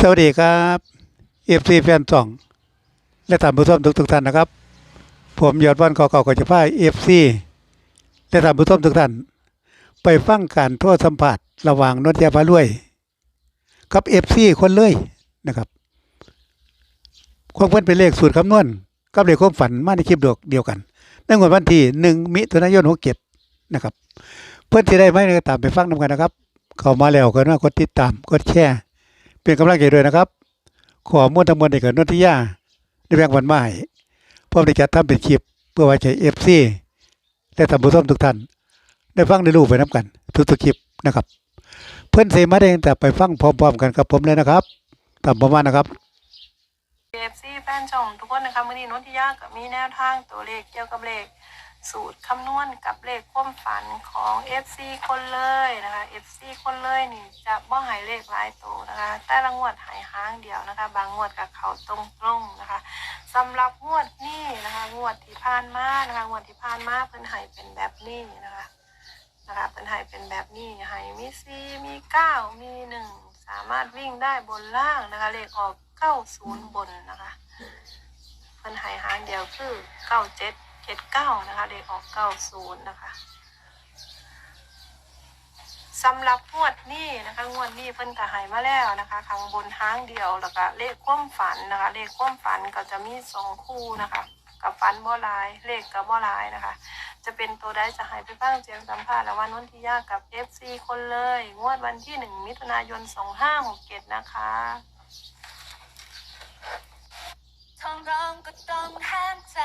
สวัสดีครับเอฟซีแฟนสอง และท่านผู้ชมทุกทุกท่านนะครับ ผมยอดวันกอเก่าก็จะพาเอฟซีและท่านผู้ชมทุกท่าน ไปฟังการโทษสัมผัสระหว่างนนทยาพารวยกับเอฟซีคนเลยนะครับความเพิ่นเป็นเลขสูตรคำนวณกับเลขความฝันมาในคลิปเดียวกันในวันที่หนึ่งมิถุนายนหกเจ็ดนะครับ เพื่อนที่ได้ไหมก็ตามไปฟังนำกันนะครับ เข้ามาแล้วก็น่ากดติดตามกดแชร์ เป็นกำลังใจด้วยนะครับ ขอมวลทั้งมวลในเกิดนนทิยาได้แบ่งวันมาให้พร้อมได้จัดทำเป็นคลิปเพื่อไว้ใช้เอฟซีและท่านผู้ชมทุกท่าน ได้ฟังได้รู้ไปน้ำกัน ทุกๆคลิปนะครับ เพื่อนเสมาได้แต่ไปฟังพร้อมๆกันกับผมเลยนะครับตามผมมานะครับเอฟซีแฟนช่องทุกคนนะคะมื่อนี้นนทิยากับมีแนวทางตัวเลขเกี่ยวกับเลข สูตรคำนวณกับเลขความฝันของ FC คนเลยนะคะ FC คนเลยนี่จะบ่หายเลขหลายตัวนะคะ แต่ละงวดหายห้างเดียวนะคะ บางงวดกับเขาตรงๆนะคะสำหรับงวดนี้นะคะ งวดที่ผ่านมานะคะ งวดที่ผ่านมาเพิ่นหายเป็นแบบนี้นะคะนะคะเพิ่นหายเป็นแบบนี้หายมีสี่มีเก้ามีหนึ่งสามารถวิ่งได้บนล่างนะคะ เลขออกเก้าศูนย์บนนะคะเพิ่นหายหางเดียวคือเก้าเจ็ด เจ็ดเก้านะคะเลขออกเก้าศูนย์นะคะสำหรับงวดนี้นะคะงวดนี้เพิ่นก็ใหายมาแล้วนะคะข้างบนหางเดียวแล้วก็เลขความฝันนะคะ เลขความฝันก็จะมีสองคู่นะคะ กับฝันบ่หลาย เลขกับบ่หลายนะคะ จะเป็นตัวใดจะหายไปบ้างเสียงสัมภาษณ์และวันนนทิยากับ FC คนเลย งวดวันที่หนึ่งมิถุนายนสองห้าหกเจ็ดนะคะ องร้องก็ต้องห้ามใจ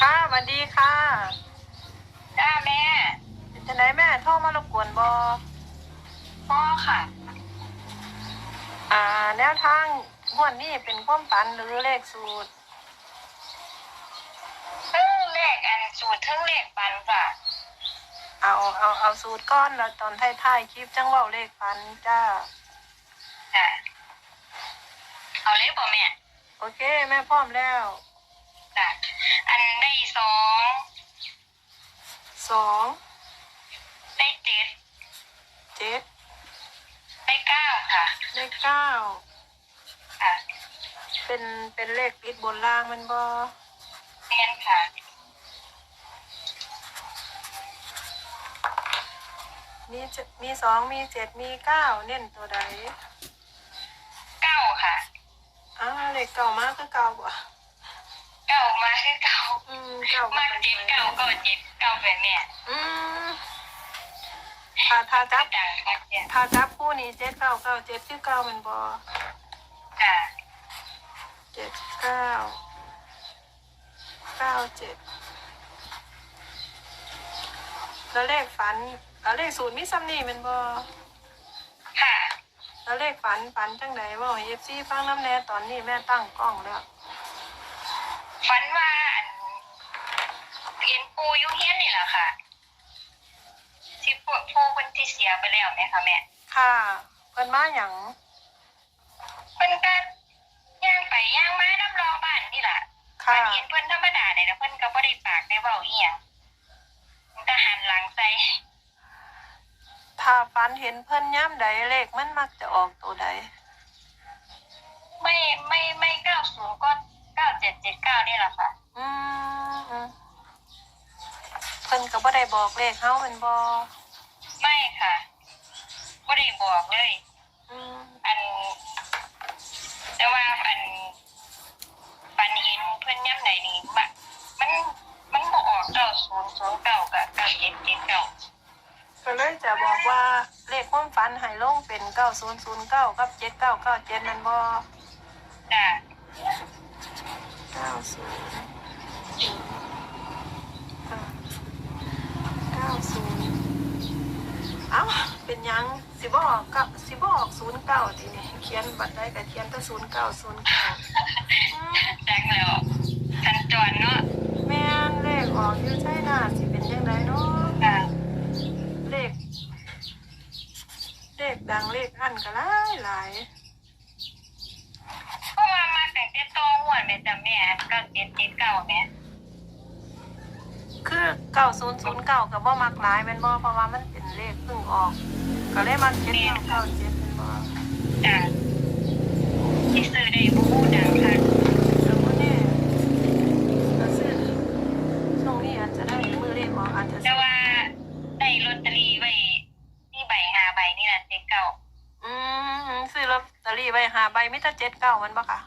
ค่ะสวัสดีค่ะจ้าแม่จะไหนแม่โทรมารบกวนบอพ่อค่ะ วทางงวดนี้เป็นความฝันหรือเลขสูตร ทั้งเลขอันสูตรทั้งเลขปันจ้ะเอาเอาเอาสูตรก้อนแล้วตอนท้ายๆคลิปจังเว่าเลขฝันจ้า จ้ะเอาเลขบ่แม่โอเค แม่พร้อมแล้วจ้ะอันได้สองสองได้เจ็ดเจ็ดได้เก้าค่ะเลขเก้าค่ะ เป็นเป็นเลขปิดบนล่างมันบอเรียนค่ะมีเจ็ดมีสองมีเจ็ดมีเก้าเน้นตัวใดเก้าค่ะอ้าวเลขเก่ามากคือเก่าบ่เก้ามาคือเก้าอืมเก่ามาเป็นเจ็ดไปเก้าก็เจ็ดเก้าเป็นแม่อืมถ้าถ้าจับดังค่ะเนี่ยถ้าจับคู่นี้เจ็ดเก้าเก้าเจ็ดคือเก้ามันบอจ้ะเจ็ดเก้าเก้าเจ็ดแล้วเลขฝันแล้วเลขศูนย์มีซ้ำนี่แมันบอค่ะแล้วเลขฝันฝันจังไหนว่าเอฟซีฟังน้ำแน่ตอนนี้แม่ตั้งกล้องแล้ว ฝันว่าอันเรียนปูอยุเฮียนนี่แหละค่ะ ที่ปูปูคนที่เสียไปแล้วไหมคะแม่ค่ะเพิ่นมาอย่างเพิ่นก็ย่างไป ย่างมาน้ำรอบ้านนี่ล่ะค่ะ มันเห็นเพิ่นธรรมดาเลยแล้วเพิ่นก็บ่ได้ปากได้เว้าอีหยังมันก็หันหลังใส่ถ้าฝันเห็นเพิ่นย่ำใดเลขมันมักจะออกตัวใดไม่ไม่ไม่เก้าศูนย์ก็เก้าเจ็ดเจ็ดเก้านี่แหละค่ะอืมอืมเพิ่นก็บ่ได้บอกเลขเฮาแมันบ่ไม่ค่ะบ่ได้บอกเลย อืมอัน แต่ว่าอันปันเห็นเพิ่นย่ำไหนนี่มะมันมันบ่ออกเก้าศูนย์ศูนย์เก้ากับเก้าเจ็ดเจ็ดเก้าก็เลยจะบอกว่าเลขความฝันให้ลงเป็น9009กับ7997นั่นบ่จ้ะ90เอ้าเป็นหยัง สิบออกก็สิบออกศูนย์เก้าทีนี่เขียนบัตรได้ก็เขียนแต่ศูนย์เก้าศูนย์เก้าจังแล้วสัญจรเนาะแม่นเลขออกอยู่ใช่น่าสิเป็นยังไงเนาะค่ะแขดังเลขอันก็หลายหลายเพราะว่ามาแต่งเจ็ดตัวหัวแม่จ้ะแม่เก้าเจ็ดเจ็ดเก้าแม่คือเก้าศูนย์ศูนย์เก้ากับบ่มักหลายแม่นบ่เพราะว่ามันเป็นเลขเพิ่งออก ก็เลยมันเจ็ดเก้าเก้าเจ็ดแม่นบ่จ้ะที่ซื้อได้บูบูดังค่ะแต่ว่าเนี่ยก็ซื้อช่วงนี้อาจจะได้มือเลขออกอาจจะแต่ว่าได้ลอตเตอรี่ไว้ที่ใบหาใบนี่แหละเจ็ดเก้าอืมซื้อลอตเตอรี่ใบหาใบมิตรเจ็ดเก้ามันบ่ค่ะ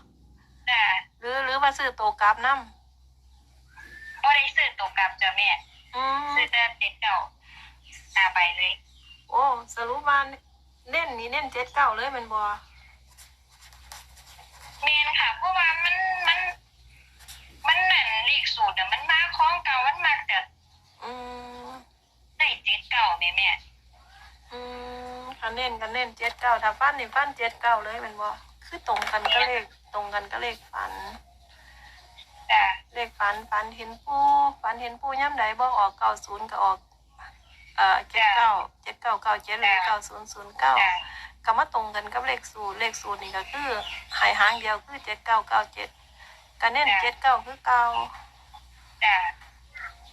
จ้ะหรือหรือว่าซื้อโตกราฟน้ก็ได้ซื้อตัวกลับจ้ะแม่ อืมซื้อแต่เจ็ดเก้าหาใบเลย โอ้สรุปว่าเน้นนี่เน้นเจ็ดเก้าเลยแมันบ่เมนค่ะเพราะว่ามันมัน มันนั่นเลขสูตรอะมันมาคล้องเก่ามันมาจะอืมได้เจ็ดเก้าแม่แม่อืมคันเน้นกันเน้นเจ็ดเก้าถ้าฟันนี่ฟันเจ็ดเก้าเลยแมันบ่คือตรงกันก็เลขตรงกันก็เลขฝัน จ้ะเลขฝันฝันเห็นปูฝันเห็นปูย่ำใดบ่ออกเก้าศูนย์ก็ออกเอ่อเจ็ดเก้าเจ็ดเก้าเก้าเจ็ดหรือเก้าศูนย์ศูนย์เก้าจ้ะก็มาตรงกันกับเลขสูตรเลขสูตรนี่ก็คือหายหางเดียวคือเจ็ดเก้าเก้าเจ็ดก็เน้นเจ็ดเก้าคือเก้าจ้ะ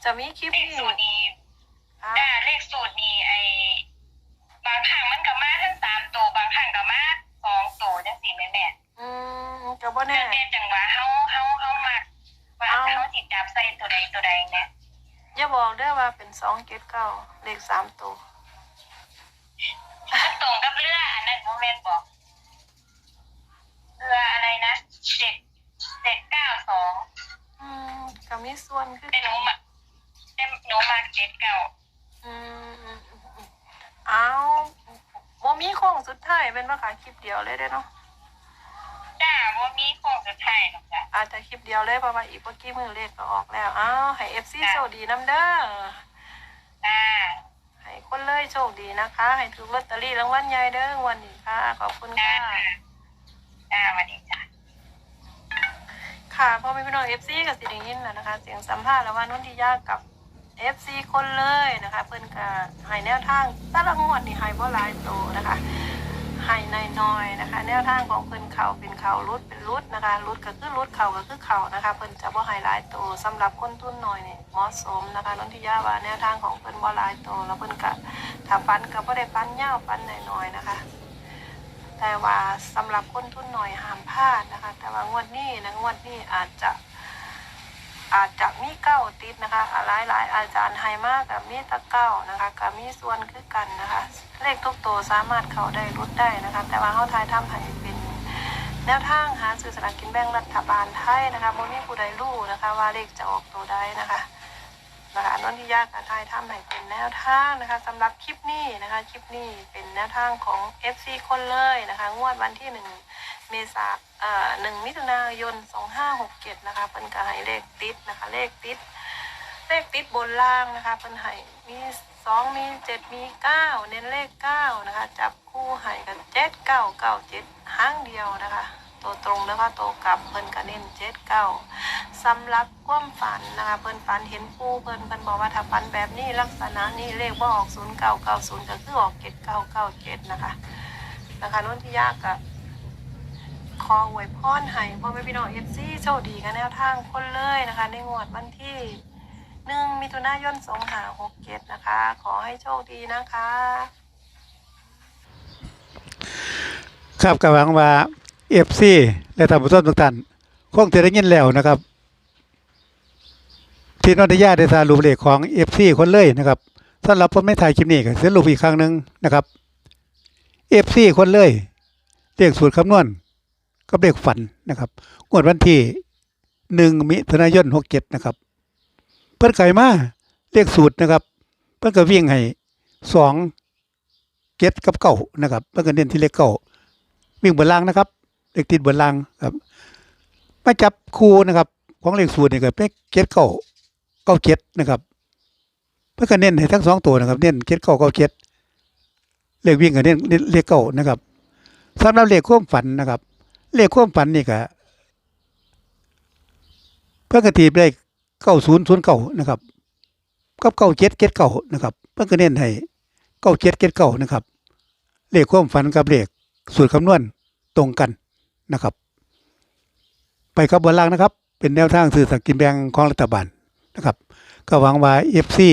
จะมีคลิปเลขนี้สูตรนี้อะจ้ะเลขสูตรนี้ไอ้บางครั้งมันก็มาทั้งสามตัวบางครั้งก็มาสองตัวจังสี่แม่แม่อืมก็บ่แน่แต่จังหวะเฮาเฮาเฮามักว่าเฮาสิจับใส่ตัวใดตัวใดเนี่ย อย่าบอกเด้อว่าเป็นสองเจ็ดเก้าเลขสามตัวมันตรงกับเรืออันนั้นโมเมนต์บอกเรืออะไรนะเจ็ดเจ็ดเก้าสองอืมก็มีส่วนคือแต่หนูมาแต่หนูมาเจ็ดเก้าอืมอืมอืมอืมเอาบ่มีโค้งสุดท้ายเป็นว่าขายคลิปเดียวเลยเด้อเนาะจ้าว่ามีโค้งสุดท้ายหรอกจ้ะอาจจะคลิปเดียวเลยเพราะว่าอีกเมื่อกี้มือเลขก็ออกแล้วอ้าว ให้เอฟซีโชคดีน้ำเด้อจ้าให้คนเลยโชคดีนะคะ ให้ถูกลอตเตอรี่รางวัลใหญ่เด้อวันนี้ค่ะ ขอบคุณจ้าค่ะจ้าสวัสดีจ้าค่ะพ่อแม่พี่น้องเอฟซีกับสิริยินแล้วนะคะ เสียงสัมภาษณ์ระหว่างนุ่นทิยากับเอฟซีคนเลยนะคะ เพิ่นก็ให้แนวทางแต่ละงวดนี่ให้บ่หลายโตนะคะ ให้น้อยๆนะคะ แนวทางของเพิ่นเขาเป็นเขารุดเป็นรุดนะคะรุดก็คือรุดเขาก็คือเขานะคะเพิ่นจะบ่ให้หลายโตสำหรับคนทุนหน้อยเนี่ยเหมาะสมนะคะนุ่นทิยาว่าแนวทางของเพิ่นบ่หลายโตแล้วเพิ่นก็ถ้าฟันก็บ่ได้ฟันยาวฟันน้อยๆนะคะ แต่ว่าสำหรับคนทุนหน่อยห้ามพลาดนะคะ แต่ว่างวดนี้นะงวดนี้อาจจะ อาจจะมีเก้าติดนะคะหลายหลายๆอาจารย์ให้มากกับมีตะเก้านะคะกับมีส่วนคือกันนะคะ เลขทุกตัวสามารถเข้าได้รุดได้นะคะ แต่ว่าเข้าทายทำให้เป็นแนวทางหาซื้อสลากกินแบ่งรัฐบาลไทยนะคะโมนี่ผู้ใดรู้นะคะว่าเลขจะออกตัวใดนะคะนะคะนนทิยากับทายทำให้เป็นแนวทางนะคะสำหรับคลิปนี้นะคะคลิปนี้เป็นแนวทางของ FC คนเลยนะคะ งวดวันที่หนึ่ง เมษาเอ่อหนึ่งมิถุนายนสองห้าหกเจ็ดนะคะเป็นกให้เลขติดนะคะ เลขติด เลขติดบนล่างนะคะเป็นให้มีสองมีเจ็ดมีเก้าเน้นเลขเก้านะคะ จับคู่ให้กันเจ็ดเก้าเก้าเจ็ดห้างเดียวนะคะตัวตรงแล้วก็ตัวกลับเพิ่นก็เน้นเจ็ดเก้าสำหรับความฝันนะคะเพิ่นฝันเห็นปูเพิ่นเพิ่นบอกว่าถ้าฝันแบบนี้ลักษณะนี้เลขบ่ออกศูนย์เก้าเก้าศูนย์ก็คือออกเจ็ดเก้าเก้าเจ็ดนะคะนะคะนุ่นที่ยากกับ ออวยพรให้พ่อแม่พี่น้องเอฟซีโชคดีกันแนวทางคนเลยนะคะ ในงวดวันที่หนึ่งมิถุนายนสองหาหกเจ็ดนะคะ ขอให้โชคดีนะคะ ครับก็หวังว่า FC และท่านผู้ชมทุกท่านคงจะได้ยินแล้วนะครับ ที่นนทยาได้สรุปเลขของ FC คนเลยนะครับสำหรับผมในถ่ายคลิปนี้ก็สรุปอีกครั้งหนึ่งนะครับ FC คนเลยเลขสูตรคำนวณ กับเลขฝันนะครับงวดวันที่หนึ่งมิถุนายนหกเจ็ดนะครับ เพิ่นไก่มาเลขสูตรนะครับ เพิ่นก็วิ่งให้สองเจ็ดกับเก้านะครับเพิ่นก็เน้นที่เลขเก้าวิ่งบนล่างนะครับ เลขติดบนล่างครับมาจับคู่นะครับของเลขสูตรเนี่ยก็เป็นเจ็ดเก้าเก้าเจ็ดนะครับเพิ่นก็เน้นให้ทั้งสองตัวนะครับเน้นเจ็ดเก้าเก้าเจ็ดเลขวิ่งก็เน้นเลขเก้านะครับสำหรับเลขความฝันนะครับ เลขความฝันนี่ก็เพิ่นก็ตีเลขเก้าศูนย์ศูนย์เก้านะครับกับเก้าเจ็ดเจ็ดเก้านะครับเพิ่นก็เน้นให้เก้าเจ็ดเจ็ดเก้านะครับ เลขความฝันกับเลขสูตรคำนวณตรงกันนะครับ ไปกับบนล่างนะครับ เป็นแนวทางสื่อสลารกินแบงของรัฐบาลนะครับ ก็หวังว่าเอฟซี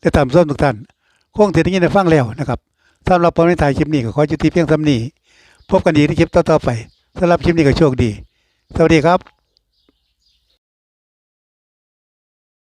และตามส้มทุกท่านคงจะได้ยินได้ฟังแล้วนะครับสำหรับผมในถ่ายคลิปนี้ก็ขอจุดที่เพียงสำนีพบกันอีกในคลิปต่อๆไป สำหรับคลิปนี้ก็โชคดี สวัสดีครับ